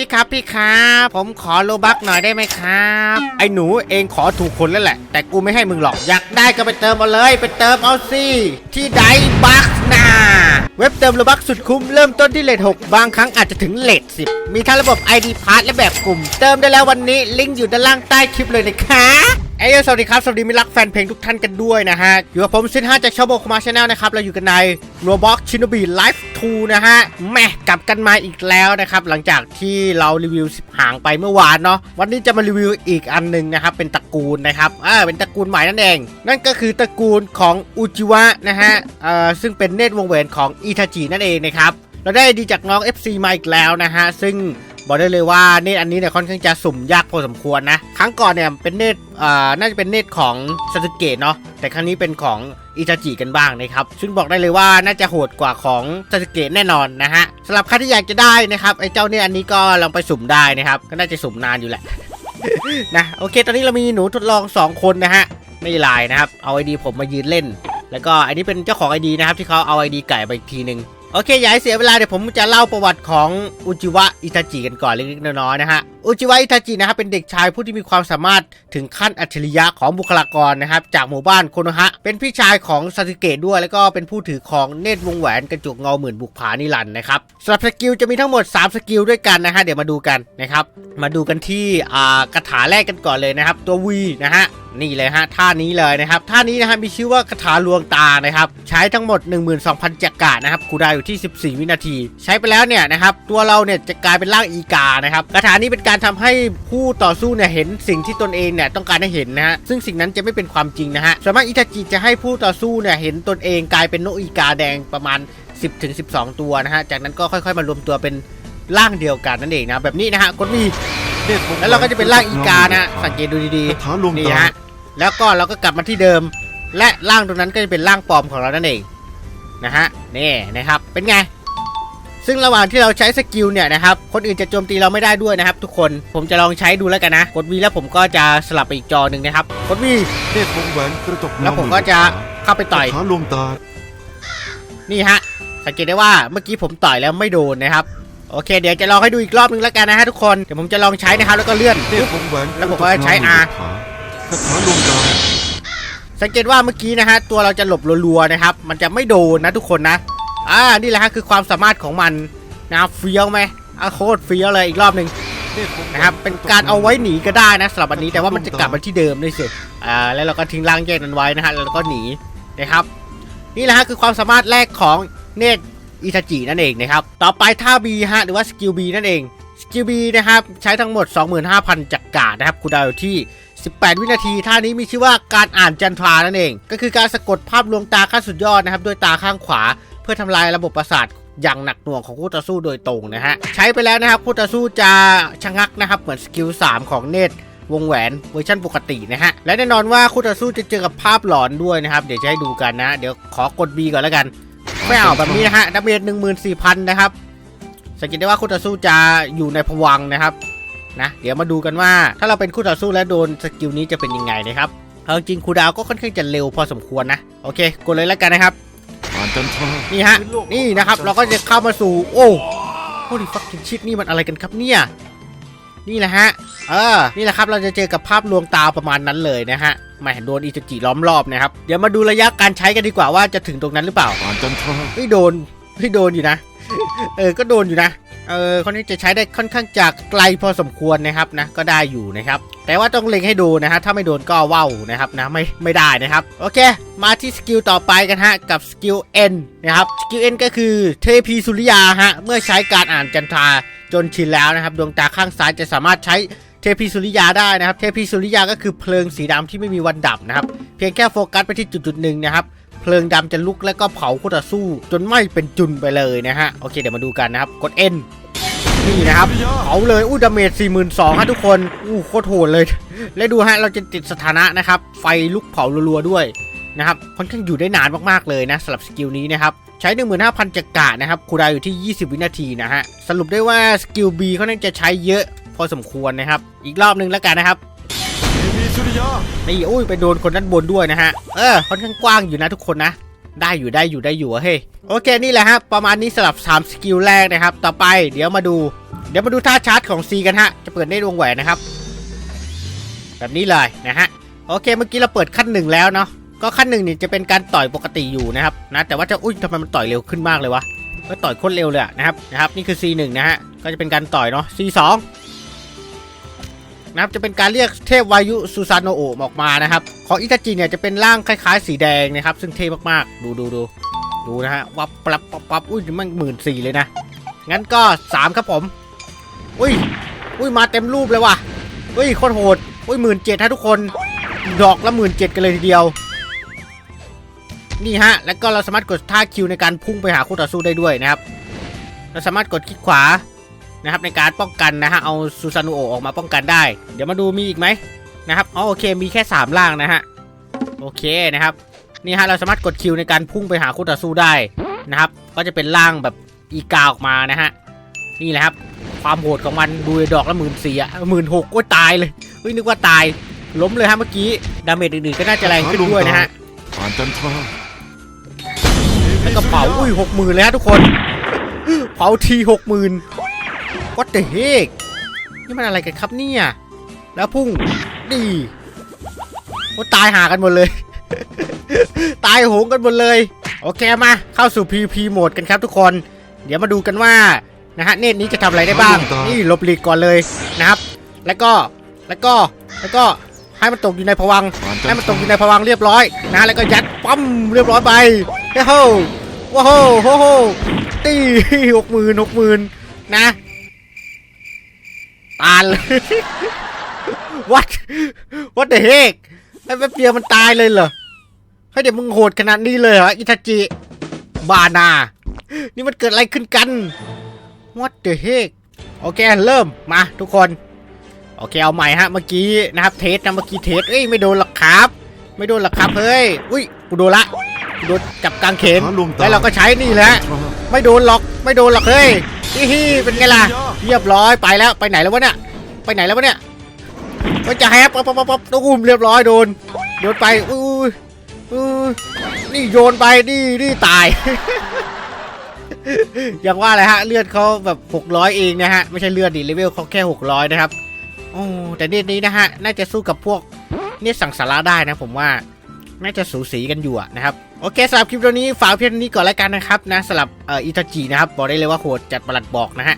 พี่ครับพี่ครับผมขอโลบักหน่อยได้ไหมครับ ไอ้หนูเองขอถูกคนแล้วแหละ แต่กูไม่ให้มึงหรอก อยากได้ก็ไปเติมเอาเลยไปเติมเอาสิที่ไดบักนาเว็บเติมโลบักสุดคุ้มเริ่มต้นที่เลท6บางครั้งอาจจะถึงเลท10 มีทั้งระบบ ID p a s s และแบบกลุ่ม เติมได้แล้ววันนี้ลิงก์อยู่ด้านล่างใต้คลิปเลยนะคะ เอ้ยสวัสดีครับ สวัสดีมิรักแฟนเพลงทุกท่านกันด้วยนะฮะ อยู่กับผมซินห้าจากช่องโบคมาชาแนลนะครับ เราอยู่กันใน Roblox Shinobi Life 2 นะฮะแม่กลับกันมาอีกแล้วนะครับ หลังจากที่เรารีวิวสิบหางไปเมื่อวานเนาะ วันนี้จะมารีวิวอีกอันหนึ่งนะครับ เป็นตระกูลนะครับอ่าเป็นตระกูลใหม่นั่นเอง นั่นก็คือตระกูลของอุจิวะนะฮะเอ่อซึ่งเป็นเนตรวงแหวนของอิทาจินั่นเองนะครับ เราได้ดีจากน้อง FC มาอีกแล้วนะฮะ ซึ่ง บอกได้เลยว่าเนตอันนี้เนี่ยค่อนข้างจะสุ่มยากพอสมควรนะ ครั้งก่อนเนี่ยเป็นเนตอ่อน่าจะเป็นเนตของซาสึเกะเนาะแต่ครั้งนี้เป็นของอิทาจิกันบ้างนะครับ ซึ่งบอกได้เลยว่าน่าจะโหดกว่าของซาสึเกะแน่นอนนะฮะสำหรับใครที่อยากจะได้นะครับไอ้เจ้าเนี่ยอันนี้ก็ลองไปสุ่มได้นะครับ ก็น่าจะสุ่มนานอยู่แหละนะโอเค ตอนนี้เรามีหนูทดลอง 2 คนนะฮะไม่ลายนะครับ เอาไอดีผมมายืนเล่น แล้วก็อันนี้เป็นเจ้าของไอดีนะครับที่เขาเอาไอดีไก่ไปอีกทีหนึ่ง โอเคอย่าให้เสียเวลาเดี๋ยวผมจะเล่าประวัติของอุจิวะอิทาจิกันก่อนเล็กๆน้อยๆนะฮะอุจิวะอิทาจินะครับเป็นเด็กชายผู้ที่มีความสามารถถึงขั้นอัจฉริยะของบุคลากรนะครับจากหมู่บ้านโคโนฮะ เป็นพี่ชายของซาสึเกะด้วย แล้วก็เป็นผู้ถือของเนตรวงแหวนกระจุกเงาหมื่นบุกผานิรันนะครับสำหรับสกิลจะมีทั้งหมด 3 สกิลด้วยกันนะฮะเดี๋ยวมาดูกันนะครับมาดูกันที่อ่ากระถาแรกกันก่อนเลยนะครับ ตัว V นะฮะนี่เลยฮะท่านี้เลยนะครับท่านี้นะฮะมีชื่อว่าคาถาลวงตานะครับใช้ทั้งหมด 12,000จักรนะครับคูลดอยู่ที่ 14 วินาที ใช้ไปแล้วเนี่ยนะครับตัวเราเนี่ยจะกลายเป็นร่างอีกานะครับคาถานี้เป็นการทำให้ผู้ต่อสู้เนี่ยเห็นสิ่งที่ตนเองเนี่ยต้องการให้เห็นนะฮะซึ่งสิ่งนั้นจะไม่เป็นความจริงนะฮะส่วนมากอิทาจิจะให้ผู้ต่อสู้เนี่ยเห็นตนเองกลายเป็นนกอีกาแดงประมาณ 10ถึง12 ตัวนะฮะจากนั้นก็ค่อยๆมารวมตัวเป็นร่างเดียวกันนั่นเองนะแบบนี้นะฮะกดวีแล้วเราก็จะเป็นร่างอีกานะฮะสังเกตดูดีคาถาลวงๆนี่ตาฮะแล้วก็เราก็กลับมาที่เดิม และร่างตรงนั้นก็จะเป็นร่างปลอมของเรานั่นเอง นะฮะนี่นะครับ เป็นไง ซึ่งระหว่างที่เราใช้สกิลเนี่ยนะครับ คนอื่นจะโจมตีเราไม่ได้ด้วยนะครับ ทุกคนผมจะลองใช้ดูแล้วกันนะ กดวีแล้วผมก็จะสลับไปอีกจอหนึ่งนะครับ กดวีเนตรวงแหวนกระจกเงาแล้วผมก็จะเข้าไปต่อยคาถาลวงตา นี่ฮะ สังเกตได้ว่าเมื่อกี้ผมต่อยแล้วไม่โดนนะครับโอเค เดี๋ยวจะลองให้ดูอีกรอบนึงแล้วกันนะฮะทุกคน เดี๋ยวผมจะลองใช้นะครับ แล้วก็เลื่อนเนตรวงแหวนแล้วผมก็ใช้ R คาถาลวงตา สังเกตว่าเมื่อกี้นะฮะตัวเราจะหลบรัวๆนะครับ มันจะไม่โดนนะทุกคนนะอ่านี่แหละฮะคือความสามารถของมันนะเฟี้ยวไหมอะโคตรเฟี้ยวเลยอีกรอบหนึ่งนะครับเป็นการเอาไว้หนีก็ได้นะสำหรับอันนี้แต่ว่ามันจะกลับมาที่เดิมด้วยสิอ่าแล้วเราก็ทิ้งร่างแยกนั้นไว้นะฮะแล้วก็หนีนะครับ นี่แหละฮะคือความสามารถแรกของเนตอิทาจินั่นเองนะครับต่อไปท่า B ฮะหรือว่าสกิล B นั่นเองสกิล B นะครับใช้ทั้งหมด 25,000จักรกานะครับคูดาวที่ 18 วินาทีท่านี้มีชื่อว่าการอ่านจันทรานั่นเอง ก็คือการสะกดภาพลวงตาขั้นสุดยอดนะครับด้วยตาข้างขวา เพื่อทำลายระบบประสาทอย่างหนักหน่วงของคู่ต่อสู้โดยตรงนะฮะใช้ไปแล้วนะครับคู่ต่อสู้จะชะงักนะครับเหมือนสกิล3 ของเนตวงแหวนเวอร์ชันปกตินะฮะ และแน่นอนว่าคู่ต่อสู้จะเจอกับภาพหลอนด้วยนะครับ เดี๋ยวจะให้ดูกันนะ เดี๋ยวขอกด B ก่อนแล้วกัน ไม่เอาแบบนี้นะฮะดาเมจ14,000นะครับ สังเกตได้ว่าคู่ต่อสู้จะอยู่ในภวังนะครับ นะ เดี๋ยวมาดูกันว่าถ้าเราเป็นคู่ต่อสู้และโดนสกิลนี้จะเป็นยังไงนะครับเอาจริงคูดาวก็ค่อนข้างจะเร็วพอสมควรนะ โอเคกดเลยแล้วกันนะครับนี่ฮะนี่นะครับเราก็จะเข้ามาสู่โอ้โหดิฟักกินชิดนี่มันอะไรกันครับเนี่ยนี่แหละฮะ เออ นี่แหละครับ เราจะเจอกับภาพลวงตาประมาณนั้นเลยนะฮะแหม่โดนอิจจิล้อมรอบนะครับ เดี๋ยวมาดูระยะการใช้กันดีกว่าว่าจะถึงตรงนั้นหรือเปล่าอ่โดนเฮ้ยโดนอยู่นะ เออ ก็โดนอยู่นะ เออคนนี้จะใช้ได้ค่อนข้างจากไกลพอสมควรนะครับนะก็ได้อยู่นะครับแต่ว่าต้องเล็งให้ดูนะฮะถ้าไม่โดนก็ว่าวนะครับนะไม่ไม่ได้นะครับโอเค มาที่สกิลต่อไปกันฮะกับสกิล N นะครับสกิล N ก็คือเทพีสุริยาฮะเมื่อใช้การอ่านจันทราจนชินแล้วนะครับดวงตาข้างซ้ายจะสามารถใช้เทพีสุริยาได้นะครับ เทพีสุริยาก็คือเพลิงสีดำที่ไม่มีวันดับนะครับ เพียงแค่โฟกัสไปที่จุดจุดหนึ่งนะครับ เพลิงดำจะลุกแล้วก็เผาคู่ต่อสู้ จนไหม้เป็นจุนไปเลยนะฮะ โอเคเดี๋ยวมาดูกันนะครับ กด N นี่นะครับเผาเลยอู้ดาเมจ42,000ฮะทุกคนอู้โคตรโหดเลย และดูฮะเราจะติดสถานะนะครับ ไฟลุกเผารัวๆด้วยนะครับค่อนข้างอยู่ได้นานมากๆเลยนะสำหรับสกิลนี้นะครับใช้ 15,000 จักระนะครับคูลดาอยู่ที่ 20 วินาทีนะฮะสรุปได้ว่าสกิล B เขาน่าจะใช้เยอะพอสมควรนะครับ อีกรอบนึงแล้วกันนะครับนี่อุ้ยไปโดนคนด้านบนด้วยนะฮะเออค่อนข้างกว้างอยู่นะทุกคนนะ ได้อยู่ได้อยู่ได้อยู่อะเฮ้ยโอเคนี่แหละครับประมาณนี้สำหรับ 3 สกิลแรกนะครับ ต่อไปเดี๋ยวมาดู เดี๋ยวมาดูท่าชาร์จของ C กันฮะ จะเปิดได้วงแหวนนะครับ แบบนี้เลยนะฮะโอเคเมื่อกี้เราเปิดขั้นหนึ่งแล้วเนาะก็ขั้นหนึ่งนี่จะเป็นการต่อยปกติอยู่นะครับนะแต่ว่าจะอุ้ยทำไมมันต่อยเร็วขึ้นมากเลยวะก็ต่อยโคตรเร็วเลยนะครับนะครับนี่คือ C1 นะฮะก็จะเป็นการต่อยเนาะ C2 นะครับจะเป็นการเรียกเทพวายุซูซานโนโอะออกมานะครับ ของอิตาจิเนี่ยจะเป็นร่างคล้ายๆ สีแดงนะครับ ซึ่งเท่มากๆ ดูดูดูดูนะฮะวับปับปับปับอุ้ยมันหมื่นสี่เลยนะ งั้นก็สามครับผม อุ้ย อุ้ยมาเต็มรูปเลยว่ะอุ้ยโคตรโหดอุ้ยหมื่นเจ็ดฮะทุกคนดอกละหมื่นเจ็ดกันเลยทีเดียว นี่ฮะ แล้วก็เราสามารถกดท่าคิวในการพุ่งไปหาคู่ต่อสู้ได้ด้วยนะครับ เราสามารถกดคลิกขวา นะครับในการป้องกันนะฮะเอาซูซานุโอออกมาป้องกันได้ เดี๋ยวมาดูมีอีกไหมนะครับอ๋อโอเคมีแค่สามล่างนะฮะโอเคนะครับนี่ฮะเราสามารถกดคิวในการพุ่งไปหาคู่ต่อสู้ได้นะครับก็จะเป็นล่างแบบอีกาออกมานะฮะนี่แหละครับความโหดของมันดูดอกละหมื่นสี่อะหมื่นหกก็ตายเลยเฮ้ยนึกว่าตายล้มเลยฮะเมื่อกี้ดาเมจอื่นๆก็น่าจะแรงขึ้นด้วยนะฮะผ่านจันทราแล้วก็เผาอุ้ยหกหมื่นเลยฮะทุกคนเผาทีหกหมื่น วัดเดเฮกนี่มันอะไรกันครับเนี่ย แล้วพุ่งดีโอ้ตายหากันหมดเลย ตายโหงกันหมดเลย โอเคมาเข้าสู่ PVP โหมดกันครับทุกคน เดี๋ยวมาดูกันว่านะฮะเนตนี้จะทำอะไรได้บ้าง นี่หลบหลีกก่อนเลยนะครับ แล้วก็แล้วก็แล้วก็ให้มันตกอยู่ในภวังค์ผ่านจัให้นมันทตรากอยู่ในภวังค์เรียบร้อยนะแล้วก็ยัดปั๊มเรียบร้อยไปเฮ้โหว้าวโหโหตีหกหมื่นหกหมื่นนะ ตายเลยวัดวัดเดเฮกไอ้แป๊บเดียวมันตายเลยเหรอให้เดี๋ยวมึงโหดขนาดนี้เลยเหรออิทาจิบานา นี่มันเกิดอะไรขึ้นกัน What the heck โอเคเริ่มมาทุกคน โอเคเอาใหม่ฮะเมื่อกี้นะครับเทสนะเมื่อกี้เทสเอ้ยไม่โดนหรอกครับ ไม่โดนหรอกครับเฮ้ยอุ้ยกูโดนละกูโดนจับกางเขนหาลวงตาแล้วเราก็ใช้นี่แหละจันทราไม่โดนหรอกไม่โดนหรอกเฮ้ย ฮิฮิเป็นไงล่ะเรียบร้อยไปแล้วไปไหนแล้ววะเนี่ยไปไหนแล้ววะเนี่ยมันจะแฮปปั๊บปั๊บปั๊บปั๊บตุ้มเรียบร้อยโดนโยนไปอุ้ยอุ้ยนี่โยนไปนี่นี่ตาย อย่างว่าเลยฮะเลือดเขาแบบ 600 เองนะฮะไม่ใช่เลือดดิเลเวลเขาแค่ 600 นะครับโอ้แต่เนตนี้นะฮะน่าจะสู้กับพวกเนตสั่งสาระได้นะผมว่า น่าจะสูสีกันอยู่นะครับ โอเคสำหรับคลิปตัวนี้ฝากเพียงนี้ก่อนแล้วกันนะครับนะสำหรับเอ่ออิตาจินะครับ บอกได้เลยว่าโหดจัดประหลัดบอกนะฮะ